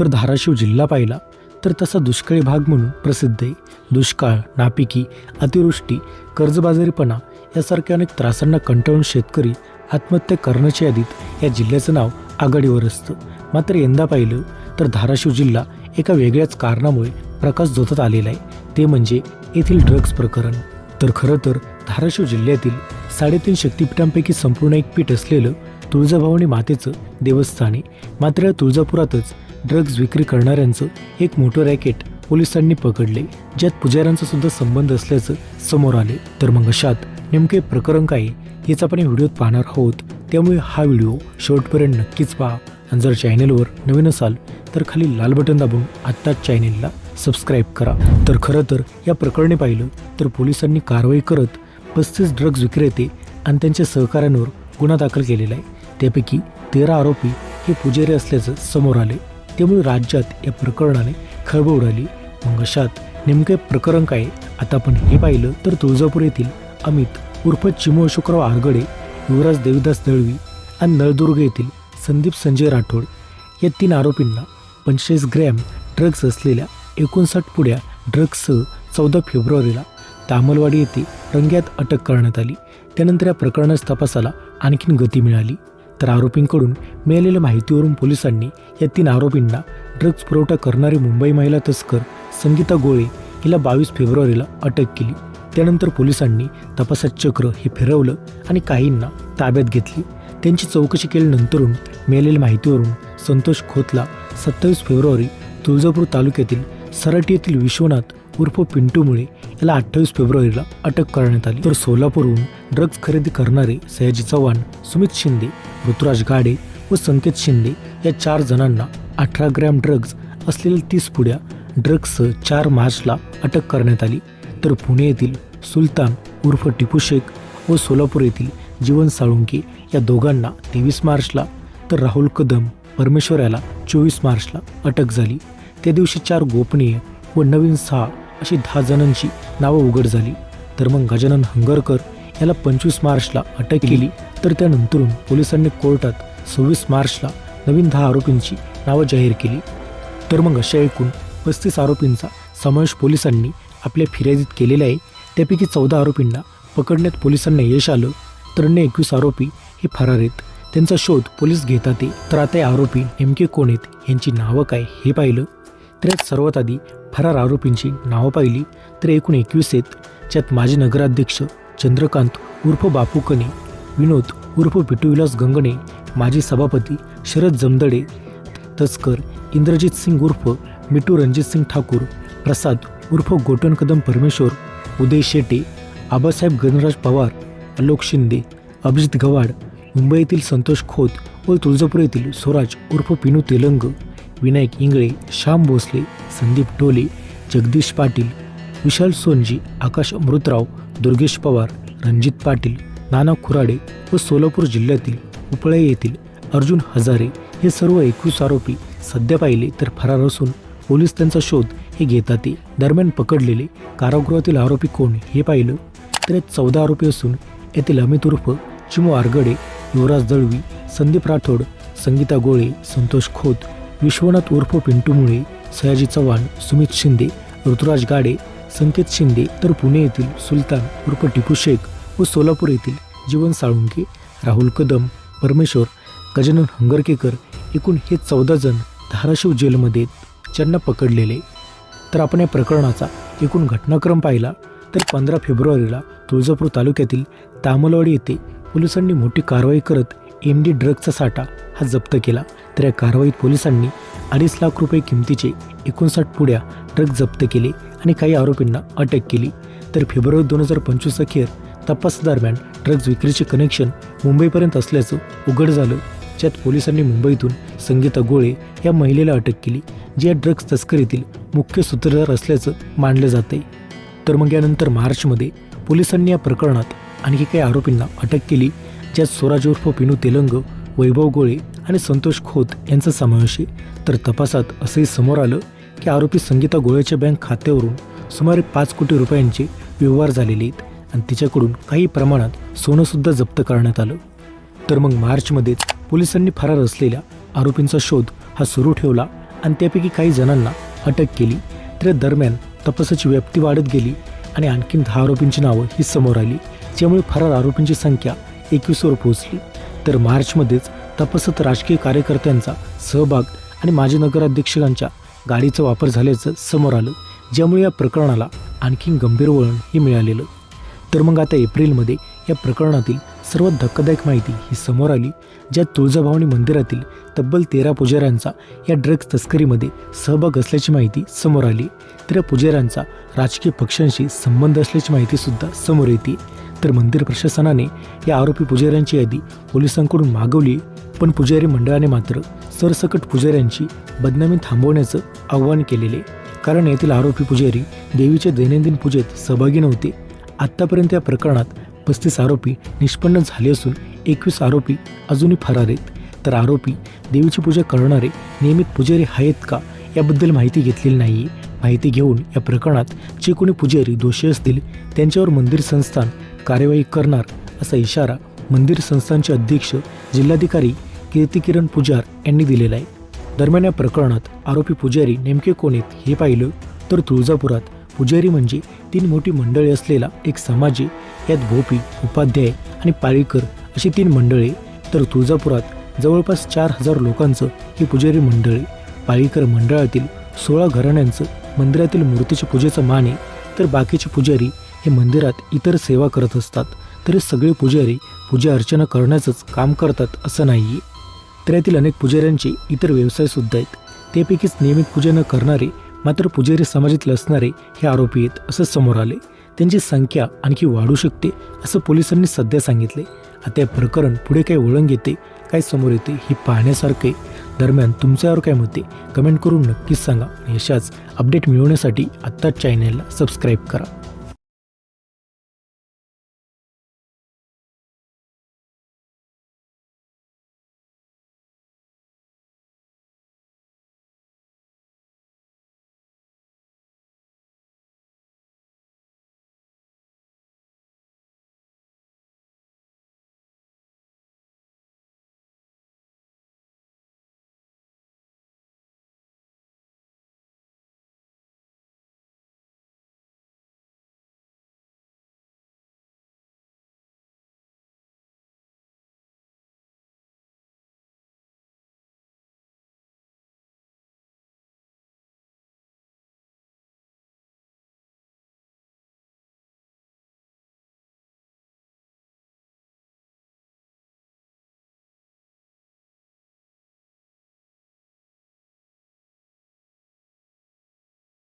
तर धाराशिव जिल्हा पाहिला. तर तसा दुष्काळी भाग म्हणून प्रसिद्ध आहे दुष्काळ नापिकी अतिवृष्टी कर्जबाजारीपणा यासारख्या अनेक त्रासांना कंटाळून शेतकरी आत्महत्या करण्याच्या यादीत या जिल्ह्याचं नाव आघाडीवर असतं. मात्र यंदा पाहिलं तर धाराशिव जिल्हा एका वेगळ्याच कारणामुळे प्रकाश जोतात आलेला आहे ते म्हणजे येथील ड्रग्ज प्रकरण. तर खरं तर धाराशिव जिल्ह्यातील साडेतीन शक्तीपीठांपैकी संपूर्ण एक पीठ असलेलं तुळजाभवानी मातेचं देवस्थान आहे. मात्र या तुळजापुरातच ड्रग्ज विक्री करणाऱ्यांचं एक मोठं रॅकेट पोलिसांनी पकडले ज्यात पुजाऱ्यांचा सुद्धा संबंध असल्याचं समोर आले. तर मग अशात नेमके प्रकरण काय आहे हेच आपण व्हिडिओत पाहणार आहोत. त्यामुळे हा व्हिडिओ शेवटपर्यंत नक्कीच पहा. आणि जर चॅनेलवर नवीन असाल तर खाली लाल बटन दाबून आत्ताच चॅनेलला सबस्क्राईब करा. तर खरं तर या प्रकरणी पाहिलं तर पोलिसांनी कारवाई करत पस्तीस ड्रग्ज विक्रेते आणि त्यांच्या सहकाऱ्यांवर गुन्हा दाखल केलेला आहे. त्यापैकी तेरा आरोपी हे पुजारी असल्याचं समोर आले. त्यामुळे राज्यात या प्रकरणाने खळबळ उडाली. मग अशात नेमके प्रकरण काय? आता आपण हे पाहिलं तर तुळजापूर येथील अमित उर्फ चिमू अशोकराव आरगडे युवराज देवीदास दळवी आणि नळदुर्ग येथील संदीप संजय राठोड या तीन आरोपींना पंचेचाळीस ग्रॅम ड्रग्ज असलेल्या एकोणसाठ पुड्या ड्रग्जसह चौदा फेब्रुवारीला तामलवाडी येथे रंग्यात अटक करण्यात आली. त्यानंतर या प्रकरणाच्या तपासाला आणखीन गती मिळाली. तर आरोपींकडून मिळालेल्या माहितीवरून पोलिसांनी या तीन आरोपींना ड्रग्ज पुरवठा करणारी मुंबई महिला तस्कर संगीता गोळे हिला बावीस फेब्रुवारीला अटक केली. त्यानंतर पोलिसांनी तपासात चक्र हे फिरवलं आणि काहींना ताब्यात घेतली. त्यांची चौकशी केल्यानंतरून मिळालेल्या माहितीवरून संतोष खोतला सत्तावीस फेब्रुवारी तुळजापूर तालुक्यातील सराटी येथील विश्वनाथ उर्फ पिंटूमुळे याला अठ्ठावीस फेब्रुवारीला अटक करण्यात आली. तर सोलापूरहून ड्रग्ज खरेदी करणारे सयाजी चव्हाण सुमित शिंदे ऋतुराज गाडे व संकेत शिंदे या चार जणांना अठरा ग्रॅम ड्रग्ज असलेल्या तीस पुड्या ड्रग्जसह चार मार्चला अटक करण्यात आली. तर पुणे येथील सुलतान उर्फ टिपू शेख व सोलापूर येथील जीवन साळुंके या दोघांना तेवीस मार्चला तर राहुल कदम परमेश्वर याला चोवीस मार्चला अटक झाली. त्या दिवशी चार गोपनीय व नवीन सहा अशी दहा जणांची नावं उघड झाली. तर मग गजानन हंगरकर याला पंचवीस मार्चला अटक केली. तर त्यानंतरून पोलिसांनी कोर्टात सव्वीस मार्चला नवीन दहा आरोपींची नावं जाहीर केली. तर मग अशा एकूण पस्तीस आरोपींचा समावेश पोलिसांनी आपल्या फिर्यादीत केलेला आहे. त्यापैकी चौदा आरोपींना पकडण्यात पोलिसांना यश आलं. तर अन्य एकवीस आरोपी हे फरार आहेत. त्यांचा शोध पोलीस घेतात तर आता आरोपी नेमके कोण आहेत? यांची नावं काय? हे पाहिलं. त्यात सर्वात आधी फरार आरोपींची नावं पाहिली तर एकूण एकवीस आहेत ज्यात माजी नगराध्यक्ष चंद्रकांत उर्फ बापू कने विनोद उर्फ विलास गंगणे माजी सभापती शरद जमदडे तस्कर इंद्रजित सिंग उर्फ मिटू रणजित सिंग ठाकूर प्रसाद उर्फ गोटन कदम परमेश्वर उदय शेटे आबासाहेब गणराज पवार आलोक शिंदे अभिजित गवाड मुंबईतील संतोष खोत व तुळजापूर येथील स्वराज उर्फ पिनू तेलंग. विनायक इंगळे श्याम भोसले संदीप टोले जगदीश पाटील विशाल सोनजी आकाश अमृतराव दुर्गेश पवार रणजित पाटील नाना खुराडे व सोलापूर जिल्ह्यातील उपळे येथील अर्जुन हजारे हे सर्व एकवीस आरोपी सध्या पाहिले तर फरार असून पोलीस त्यांचा शोध हे घेतात. ते दरम्यान पकडलेले कारागृहातील आरोपी कोण हे पाहिलं तर चौदा आरोपी असून येथील अमित उर्फ चिमू आरगडे युवराज दळवी संदीप राठोड संगीता गोळे संतोष खोत विश्वनाथ उर्फ पिंटू मुळे सयाजी चव्हाण सुमित शिंदे ऋतुराज गाडे संकेत शिंदे तर पुणे येथील सुलतान उर्फ टिपू शेख व सोलापूर येथील जीवन साळुंके राहुल कदम परमेश्वर गजानन हंगरकेकर एकूण हे चौदा जण धाराशिव जेलमध्ये ज्यांना पकडलेले. तर आपण या प्रकरणाचा एकूण घटनाक्रम पाहिला तर पंधरा फेब्रुवारीला तुळजापूर तालुक्यातील तामलवाडी येथे पोलिसांनी मोठी कारवाई करत एम डी ड्रग्जचा साठा हा जप्त केला. तर या कारवाईत पोलिसांनी अडीच लाख रुपये किमतीचे एकोणसाठ पुड्या ट्रक जप्त केले आणि काही आरोपींना अटक केली. तर फेब्रुवारी दोन हजार पंचवीस अखेर तपासादरम्यान ड्रग्ज विक्रीचे कनेक्शन मुंबईपर्यंत असल्याचं उघड झालं. ज्यात पोलिसांनी मुंबईतून संगीता गोळे या महिलेला अटक केली जी या ड्रग्ज तस्करीतील मुख्य सूत्रधार असल्याचं मानलं जाते तर मग यानंतर मार्चमध्ये पोलिसांनी या प्रकरणात आणखी काही आरोपींना अटक केली ज्यात स्वराज उर्फ पिनू तेलंग वैभव गोळे आणि संतोष खोत यांचा समावेश आहे. तर तपासात असंही समोर आलं की आरोपी संगीता गोळ्याच्या बँक खात्यावरून सुमारे पाच कोटी रुपयांचे व्यवहार झालेले आहेत आणि तिच्याकडून काही प्रमाणात सोनंसुद्धा जप्त करण्यात आलं. तर मग मार्चमध्येच पोलिसांनी फरार असलेल्या आरोपींचा शोध हा सुरू ठेवला आणि त्यापैकी काही जणांना अटक केली. तर दरम्यान तपासाची व्याप्ती वाढत गेली आणि आणखीन दहा आरोपींची नावं ही समोर आली ज्यामुळे फरार आरोपींची संख्या एकवीसवर पोहोचली. तर मार्चमध्येच तपसत राजकीय कार्यकर्त्यांचा सहभाग आणि माजी नगराध्यक्षांच्या गाडीचा वापर झाल्याचं समोर आलं ज्यामुळे या प्रकरणाला आणखीन गंभीर वळणही मिळालेलं. तर मग आता एप्रिलमध्ये या प्रकरणातील सर्वात धक्कादायक माहिती ही समोर आली ज्यात तुळजाभवानी मंदिरातील तब्बल तेरा पुजाऱ्यांचा या ड्रग्ज तस्करीमध्ये सहभाग असल्याची माहिती समोर आली. तर या पुजाऱ्यांचा राजकीय पक्षांशी संबंध असल्याची माहितीसुद्धा समोर येते. तर मंदिर प्रशासनाने या आरोपी पुजाऱ्यांची यादी पोलिसांकडून मागवली पण पुजारी मंडळाने मात्र सरसकट पुजाऱ्यांची बदनामी थांबवण्याचं आव्हान केलेले कारण येथील आरोपी पुजारी देवीच्या दैनंदिन पूजेत सहभागी नव्हते. आत्तापर्यंत या प्रकरणात पस्तीस आरोपी निष्पन्न झाले असून एकवीस आरोपी अजूनही फरार आहेत. तर आरोपी देवीची पूजा करणारे नियमित पुजारी आहेत का याबद्दल माहिती घेतलेली नाही माहिती घेऊन या प्रकरणात जे कोणी पुजारी दोषी असतील त्यांच्यावर मंदिर संस्थान कार्यवाही करणार असा इशारा मंदिर संस्थांचे अध्यक्ष जिल्हाधिकारी कीर्तिकिरण पुजार यांनी दिलेला आहे. दरम्यान या प्रकरणात आरोपी पुजारी नेमके कोण आहेत हे पाहिलं तर तुळजापुरात पुजारी म्हणजे तीन मोठी मंडळे असलेला एक समाज आहे यात भोपी उपाध्याय आणि पाळीकर अशी तीन मंडळे तर तुळजापुरात जवळपास चार हजार लोकांचं ही पुजारी मंडळी पाळीकर मंडळातील सोळा घराण्यांचं मंदिरातील मूर्तीच्या पूजेचं मान आहे. तर बाकीचे पुजारी हे मंदिरात इतर सेवा करत असतात तरी सगळे पुजारी पूजा अर्चना करण्याचंच काम करतात असं नाही आहे तर यातील अनेक पुजाऱ्यांचे इतर व्यवसायसुद्धा आहेत. त्यापैकीच नियमित पूजा न करणारे मात्र पुजारी समाजातील असणारे हे आरोपी आहेत असं समोर आले. त्यांची संख्या आणखी वाढू शकते असं पोलिसांनी सध्या सांगितले. आता हे प्रकरण पुढे काय वळण घेते काय समोर येते हे पाहण्यासारखे दरम्यान तुमच्यावर काय मते कमेंट करून नक्कीच सांगा. आणि अशाच अपडेट मिळवण्यासाठी आत्ताच चॅनलला सबस्क्राईब करा.